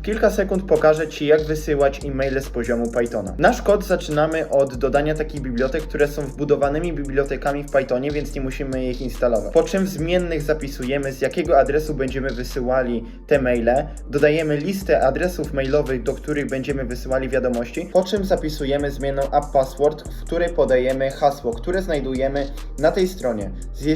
W kilka sekund pokażę Ci, jak wysyłać e-maile z poziomu Pythona. Nasz kod zaczynamy od dodania takich bibliotek, które są wbudowanymi bibliotekami w Pythonie, więc nie musimy ich instalować. Po czym w zmiennych zapisujemy, z jakiego adresu będziemy wysyłali te maile. Dodajemy listę adresów mailowych, do których będziemy wysyłali wiadomości, po czym zapisujemy zmienną app password, w której podajemy hasło, które znajdujemy na tej stronie.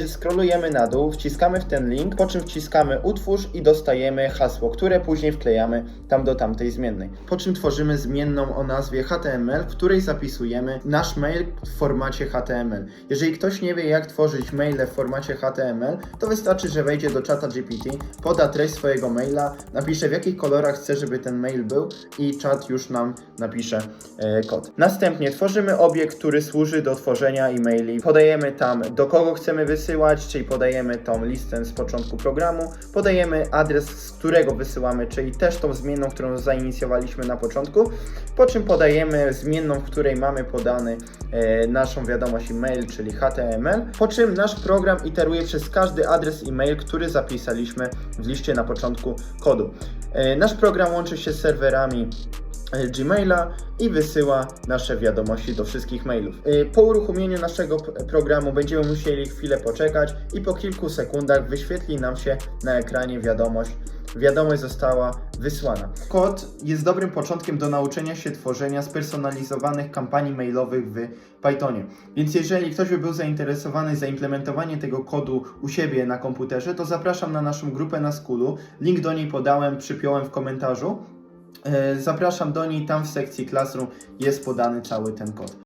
Scrollujemy na dół, wciskamy w ten link, po czym wciskamy utwórz i dostajemy hasło, które później wklejamy tam do tamtej zmiennej. Po czym tworzymy zmienną o nazwie HTML, w której zapisujemy nasz mail w formacie HTML. Jeżeli ktoś nie wie jak tworzyć maile w formacie HTML, to wystarczy, że wejdzie do czata GPT, poda treść swojego maila, napisze w jakich kolorach chce, żeby ten mail był i czat już nam napisze e, kod. Następnie tworzymy obiekt, który służy do tworzenia e-maili. Podajemy tam do kogo chcemy wysyłać, czyli podajemy tą listę z początku programu, podajemy adres, z którego wysyłamy, czyli też tą zmienną, którą zainicjowaliśmy na początku, po czym podajemy zmienną, w której mamy podany e, naszą wiadomość e-mail, czyli HTML, po czym nasz program iteruje przez każdy adres e-mail, który zapisaliśmy w liście na początku kodu. E, nasz program łączy się z serwerami Gmaila i wysyła nasze wiadomości do wszystkich mailów. E, Po uruchomieniu naszego programu będziemy musieli chwilę poczekać i po kilku sekundach wyświetli nam się na ekranie wiadomość. Wiadomość została wysłana. Kod jest dobrym początkiem do nauczenia się tworzenia spersonalizowanych kampanii mailowych w Pythonie. Więc jeżeli ktoś by był zainteresowany zaimplementowaniem tego kodu u siebie na komputerze, to zapraszam na naszą grupę na Skulu. Link do niej podałem, przypiąłem w komentarzu. E, Zapraszam do niej, tam w sekcji Classroom jest podany cały ten kod.